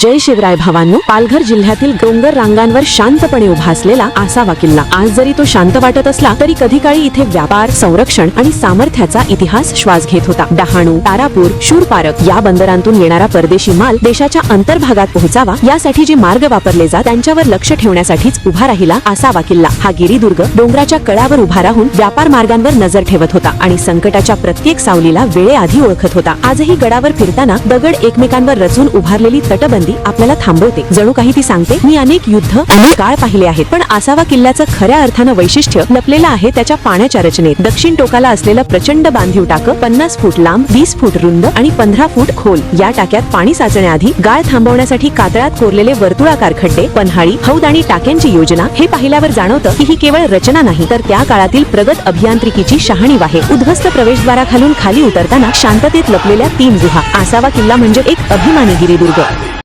जय शिवराय भावांनो पालघर जिल्ह्यातील डोंगर रांगांवर शांतपणे उभा असलेला आसावा किल्ला. आज जरी तो शांत वाटत असला तरी कधी काळी इथे व्यापार संरक्षण आणि सामर्थ्याचा इतिहास श्वास घेत होता. डहाणू तारापूर शूरपारक या बंदरांतून येणारा परदेशी माल देशाच्या अंतर्भागात पोहोचावा यासाठी जे मार्ग वापरले जात त्यांच्यावर लक्ष ठेवण्यासाठीच उभा राहिला आसावा किल्ला. हा गिरीदुर्ग डोंगराच्या कळावर उभा राहून व्यापार मार्गांवर नजर ठेवत होता आणि संकटाच्या प्रत्येक सावलीला वेळेआधी ओळखत होता. आजही गडावर फिरताना दगड एकमेकांवर रचून उभारलेली तटबंद आपल्याला थांबवते. जणू काही ती सांगते मी अनेक युद्ध अनेक काळ पाहिले आहेत पण आसावा किल्ल्याचं खऱ्या अर्थानं वैशिष्ट्य लपलेलं आहे त्याच्या पाण्याच्या रचनेत. दक्षिण टोकाला असलेलं प्रचंड बांधीव टाकं पन्नास फूट लांब वीस फूट रुंद आणि पंधरा फूट खोल. या टाक्यात पाणी साचण्याआधी गाळ थांबवण्यासाठी कातळात कोरलेले वर्तुळाकार खड्डे पन्हाळी हौद आणि टाक्यांची योजना हे पाहिल्यावर जाणवतं की ही केवळ रचना नाही तर त्या काळातील प्रगत अभियांत्रिकीची शहाणीव आहे उद्ध्वस्त प्रवेशद्वाराखालून खाली उतरताना शांततेत लपलेल्या तीन गुहा. आसावा किल्ला म्हणजे एक अभिमानी गिरिदुर्ग